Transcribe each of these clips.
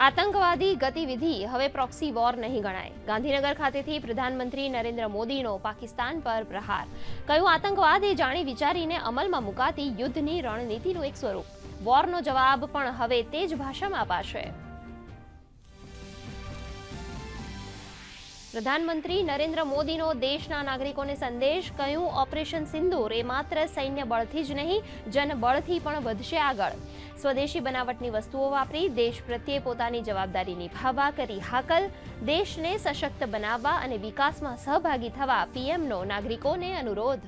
આતંકવાદી ગતિવિધિ હવે પ્રોક્સી વોર નહીં ગણાય. ગાંધીનગર ખાતેથી પ્રધાનમંત્રી નરેન્દ્ર મોદીનો પાકિસ્તાન પર પ્રહાર. કયું આતંકવાદ એ જાણી વિચારીને અમલમાં મુકાતી યુદ્ધની રણનીતિનું એક સ્વરૂપ. વોરનો જવાબ પણ હવે તે જ ભાષામાં અપાશે. પ્રધાનમંત્રી નરેન્દ્ર મોદીનો દેશના નાગરિકોને સંદેશ કહ્યું, ઓપરેશન સિંદૂર એ માત્ર સૈન્ય બળથી જ નહીં, જનબળથી પણ વધશે આગળ. સ્વદેશી બનાવટની વસ્તુઓ વાપરી, દેશ પ્રત્યે પોતાની જવાબદારી નિભાવવા કરી હાકલ, દેશને સશક્ત બનાવવા અને વિકાસમાં સહભાગી થવા પીએમનો નાગરિકોને અનુરોધ.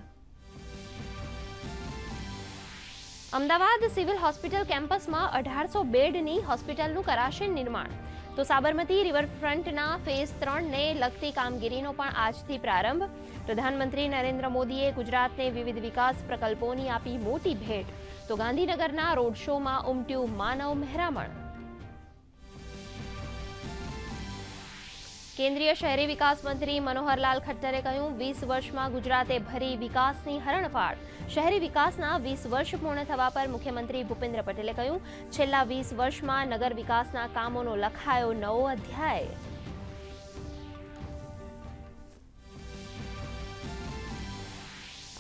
અમદાવાદ સિવિલ હોસ્પિટલ કેમ્પસમાં અઢારસો બેડની હોસ્પિટલનું કરાશે નિર્માણ. તો સાબરમતી રિવરફ્રન્ટના ફેઝ ત્રણને લગતી કામગીરીનો પણ આજથી પ્રારંભ. પ્રધાનમંત્રી નરેન્દ્ર મોદીએ ગુજરાતને વિવિધ વિકાસ પ્રકલ્પોની આપી મોટી ભેટ. તો ગાંધીનગરના રોડ શોમાં ઉમટ્યું માનવ મહેરામણ. કેન્દ્રીય શહેરી વિકાસ મંત્રી મનોહરલાલ ખટ્ટરે કહ્યું, વીસ વર્ષમાં ગુજરાતે ભરી વિકાસની હરણફાળ. શહેરી વિકાસના વીસ વર્ષ પૂર્ણ થવા પર મુખ્યમંત્રી ભૂપેન્દ્ર પટેલે કહ્યું, છેલ્લા વીસ વર્ષમાં નગર વિકાસના કામોનો લખાયો નવો અધ્યાય.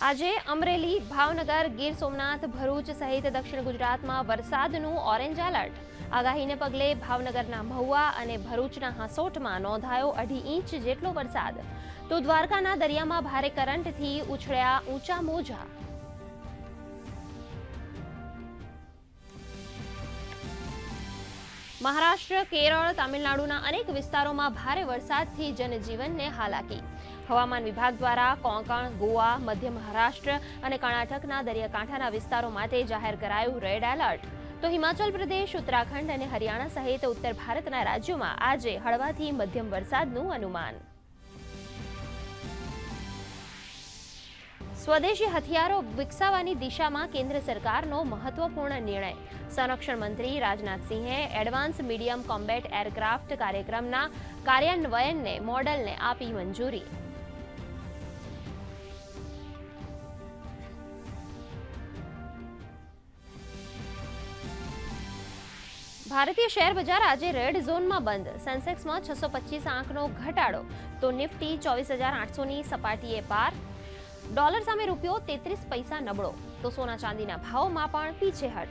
આજે અમરેલી ભાવનગર, ગીર સોમનાથ, ભરૂચ સહિત દક્ષિણ ગુજરાતમાં વરસાદનું ઓરેન્જ એલર્ટ. આગાહીને પગલે ભાવનગરના મહુવા અને ભરૂચના હાંસોટમાં નોંધાયો અઢી ઇંચ જેટલો વરસાદ. તો દ્વારકાના દરિયામાં ભારે કરંટથી ઉછળ્યા ઊંચા મોજા. મહારાષ્ટ્ર, કેરળ, તામિલનાડુના અનેક વિસ્તારોમાં ભારે વરસાદથી જનજીવનને હાલાકી હવામાન વિભાગ દ્વારા કોંકણ, ગોવા, મધ્ય મહારાષ્ટ્ર અને કર્ણાટકના દરિયાકાંઠાના વિસ્તારો માટે જાહેર કરાયું રેડ એલર્ટ. તો હિમાચલ પ્રદેશ, ઉત્તરાખંડ અને હરિયાણા સહિત ઉત્તર ભારતના રાજ્યોમાં આજે હળવાથી મધ્યમ વરસાદનું અનુમાન. સ્વદેશી હથિયારો વિકસાવવાની દિશામાં કેન્દ્ર સરકારનો મહત્વપૂર્ણ નિર્ણય. સંરક્ષણ મંત્રી રાજનાથસિંહે એડવાન્સ મીડિયમ કોમ્બેટ એરક્રાફ્ટ કાર્યક્રમના કાર્યાન્વયનને, મોડલને આપી મંજૂરી. ભારતીય શેર બજાર આજે રેડ ઝોનમાં બંધ. સેન્સેક્સમાં છસો પચીસ આંકનો ઘટાડો. તો નિફ્ટી ચોવીસ હજાર આઠસોની સપાટીએ પાર. ડોલર સામે રૂપિયો તેત્રીસ પૈસા નબળો. તો સોના ચાંદીના ભાવમાં પણ પીછેહટ